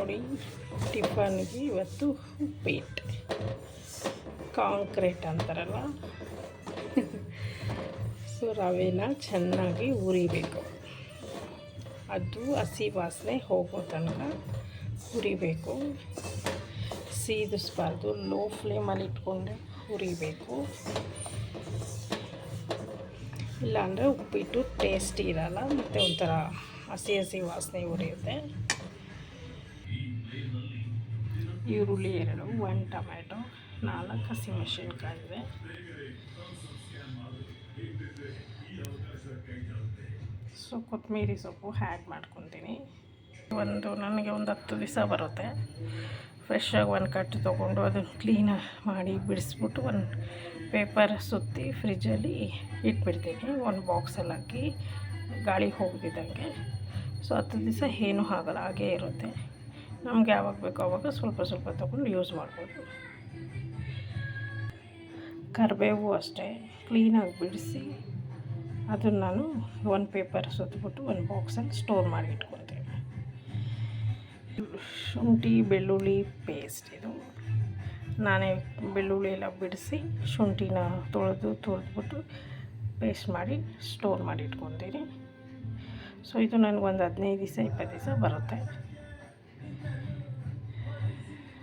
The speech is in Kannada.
ನೋಡಿ, ಟಿಫನ್ಗೆ ಇವತ್ತು ಉಪ್ಪಿಟ್ಟು ಕಾಂಕ್ರೀಟ್ ಅಂತಾರಲ್ಲ? ಸೊ ರವೆನ ಚೆನ್ನಾಗಿ ಉರಿಬೇಕು ಅದು ಹಸಿ ವಾಸನೆ ಹೋಗೋ ತನಕ ಹುರಿಬೇಕು. ಸೀದಿಸ್ಬಾರ್ದು ಲೋ ಫ್ಲೇಮಲ್ಲಿ ಇಟ್ಕೊಂಡೆ ಹುರಿಬೇಕು. ಇಲ್ಲಾಂದರೆ ಉಪ್ಪಿಟ್ಟು ಟೇಸ್ಟಿ ಇರಲ್ಲ, ಮತ್ತು ಒಂಥರ ಹಸಿ ಹಸಿ ವಾಸನೆ ಉರಿಯುತ್ತೆ ಈರುಳ್ಳಿ ಎರಡು, ಒಂದು ಟೊಮ್ಯಾಟೊ, ನಾಲ್ಕು ಹಸಿಮೆಣಸಿನ್ಕಾಯಿ ಇದೆ ಸೊ, ಕೊತ್ತಂಬರಿ ಸೊಪ್ಪು ಹ್ಯಾಡ್ ಮಾಡ್ಕೊತೀನಿ. ಒಂದು, ನನಗೆ ಒಂದು ಹತ್ತು ದಿವಸ ಬರುತ್ತೆ. ಫ್ರೆಶ್ಶಾಗಿ ಒಂದು ಕಟ್ಟು ತೊಗೊಂಡು ಅದನ್ನು ಕ್ಲೀನಾಗಿ ಮಾಡಿ ಬಿಡಿಸ್ಬಿಟ್ಟು ಒಂದು ಪೇಪರ್ ಸುತ್ತಿ ಫ್ರಿಜ್ಜಲ್ಲಿ ಇಟ್ಬಿಡ್ತೀನಿ. ಒಂದು ಬಾಕ್ಸಲ್ಲಿ ಹಾಕಿ ಗಾಳಿ ಹೋಗಿದ್ದಂಗೆ ಸೊ ಹತ್ತು ದಿವಸ ಏನೂ ಆಗಲ್ಲ, ಹಾಗೇ ಇರುತ್ತೆ. ನಮ್ಗೆ ಯಾವಾಗ ಬೇಕೋ ಅವಾಗ ಸ್ವಲ್ಪ ಸ್ವಲ್ಪ ತೊಗೊಂಡು ಯೂಸ್ ಮಾಡ್ಬೋದು. ಕರಿಬೇವು ಅಷ್ಟೇ ಕ್ಲೀನಾಗಿ ಬಿಡಿಸಿ ಅದನ್ನು ನಾನು ಒಂದು ಪೇಪರ್ ಸುತ್ತಿಬಿಟ್ಟು ಒಂದು ಬಾಕ್ಸಲ್ಲಿ ಸ್ಟೋರ್ ಮಾಡಿ ಇಟ್ಕೊತೀನಿ. ಶುಂಠಿ, ಬೆಳ್ಳುಳ್ಳಿ ಪೇಸ್ಟ್ ಇದು. ನಾನೇ ಬೆಳ್ಳುಳ್ಳಿ ಎಲ್ಲ ಬಿಡಿಸಿ ಶುಂಠಿನ ತೊಳೆದು ತೊಳೆದ್ಬಿಟ್ಟು ಪೇಸ್ಟ್ ಮಾಡಿ ಸ್ಟೋರ್ ಮಾಡಿ ಇಟ್ಕೊತೀನಿ. ಸೊ ಇದು ನನಗೊಂದು ಹದಿನೈದು ದಿವಸ, ಇಪ್ಪತ್ತು ದಿವಸ ಬರುತ್ತೆ. Amen.